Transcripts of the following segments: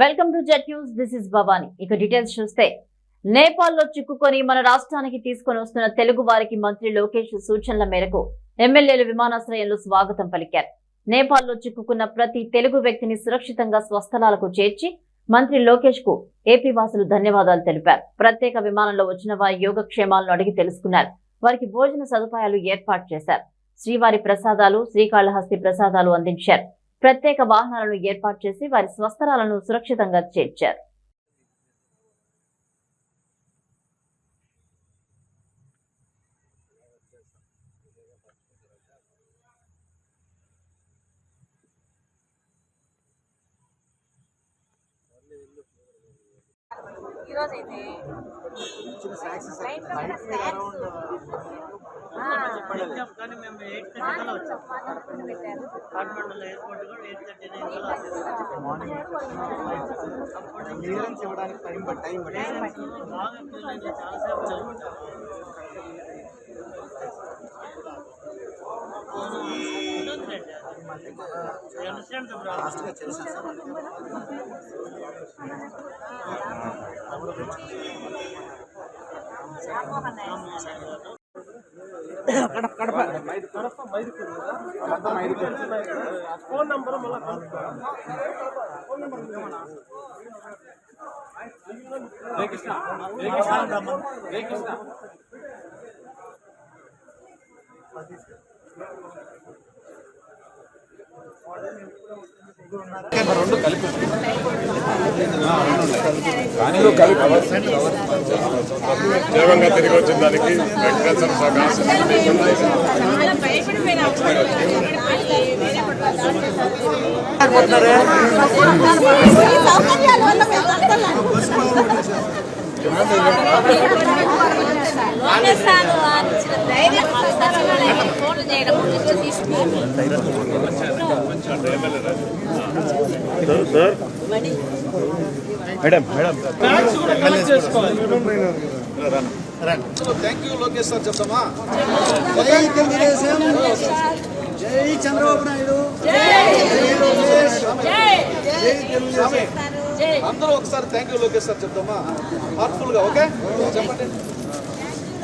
Welcome to jet news this is Bhavani. ఇక details చూస్తే నేపాల్లో చిక్కుకొని మన రాష్ట్రానికి తీసుకొని వస్తున్న తెలుగు వారికి మంత్రి లోకేష్ సూచనల మేరకు ఎమ్మెల్యేలు విమానాశ్రయంలో స్వాగతం పలికారు. నేపాల్లో చిక్కుకున్న ప్రతి తెలుగు వ్యక్తిని సురక్షితంగా స్వస్థలాలకు చేర్చి మంత్రి లోకేష్కు ఏపీ వాసులు ధన్యవాదాలు తెలిపారు. ప్రత్యేక విమానంలో వచ్చిన వారి యోగక్షేమాలను అడిగి తెలుసుకున్నారు. వారికి భోజన సదుపాయాలు ఏర్పాటు చేశారు. శ్రీవారి ప్రసాదాలు శ్రీకాళహస్తి ప్రసాదాలు అందించారు. ప్రత్యేక వాహనాలను ఏర్పాటు చేసి వారి స్వస్థలాలను సురక్షితంగా చేర్చారు. ఈరోజు కానీ మేము ఎయిట్ థర్టీ కల్లా వచ్చాం పెట్టారు కాఠ్మండూలో ఎయిర్పోర్ట్ కూడా ఎయిట్ థర్టీ నైన్ కల్లా క్లియరెన్స్ ఇవ్వడానికి టైం పట్టి టైం పట్టి బాగా ఫీల్ అయింది Kadapa Kadapa. Phone number problem Rammohan Naidu క్షేమంగా తిరిగి వచ్చిన దానికి వెంకటేశ్వర స్వామి తీసుకుని థ్యాంక్ యూ లోకేష్ సార్ చెప్తామా జై చంద్రబాబు నాయుడు అందరూ ఒకసారి థ్యాంక్ యూ లోకేష్ సార్ చెప్తామా హార్ట్ఫుల్గా ఓకే? చెప్పండి థ్యాంక్ యూ లోకేష్ సార్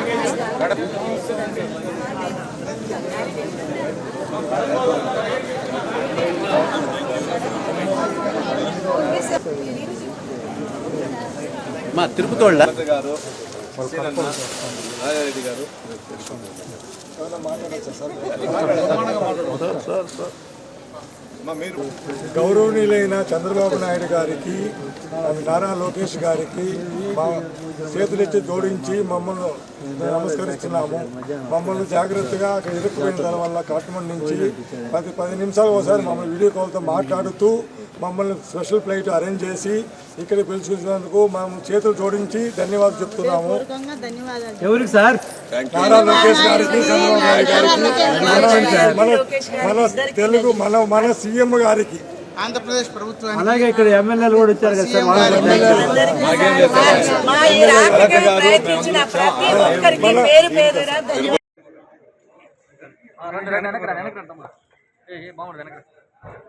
మా తిరుపతి వాళ్ళ గారు. రాజారెడ్డి గారు మీరు గౌరవనీయులైన చంద్రబాబు నాయుడు గారికి నారా లోకేష్ గారికి మా చేతులెత్తి జోడించి మమ్మల్ని నమస్కరిస్తున్నాము. మమ్మల్ని జాగ్రత్తగా అక్కడ ఇరుక్కుపోయిన దాని వల్ల కాట్మండ్ నుంచి పది పది నిమిషాలు ఒకసారి మమ్మల్ని వీడియో కాల్తో మాట్లాడుతూ మమ్మల్ని స్పెషల్ ఫ్లైట్ అరేంజ్ చేసి ఇక్కడ పిలుచుకున్నందుకు మేము చేతులు జోడించి ధన్యవాదాలు చెప్తున్నాము. ఎవరికి సార్? నారా లోకేష్ గారికి చంద్రబాబు నాయుడు గారికి మన మన తెలుగు మన మన సీఎం గారికి. ఆంధ్రప్రదేశ్ ప్రభుత్వానికి అలాగే ఇక్కడ ఎమ్మెల్యేలు కూడా వచ్చారు కదా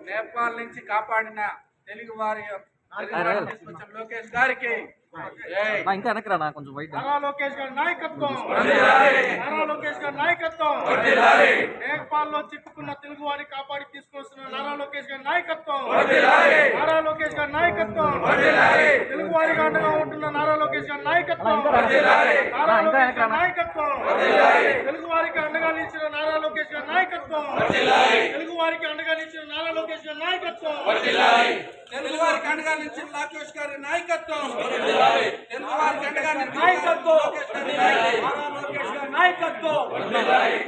నేపాల్ నుంచి కాపాడిన తెలుగు వారి తీసుకొచ్చిన లోకేష్ గారికి. జై. ఇంకా వెనకరా నా కొంచెం వైట్ నారా లోకేష్ గారి నాయకత్వం. నారా లోకేష్ గారి నాయకత్వం. నేపాల్లో చిక్కుకున్న తెలుగు వారిని కాపాడి తీసుకొస్తున్న నారా లోకేష్ గారి నాయకత్వం. నారా లోకేష్ గారి నాయకత్వం. తెలుగు వారికి అండగా ఉంటున్న నారా లోకేష్ గారి నాయకత్వం. నారా లోకేష్ గారి నాయకత్వం. తెలుగు వారికి అండగా నిలిచిన నారా లోకేష్ గారి నాయకత్వం. తెలుగు వారికి అండగా నిలిచిన నారా లోకేష్ గారి నాయకత్వం. తెలుగు అండగా నిలిచిన లోకేష్ గారి నాయకత్వం. తెలుగు వారికి అండగా నిలిచిన నాయకత్వం. నారా లోకేష్ గారి నాయకత్వం.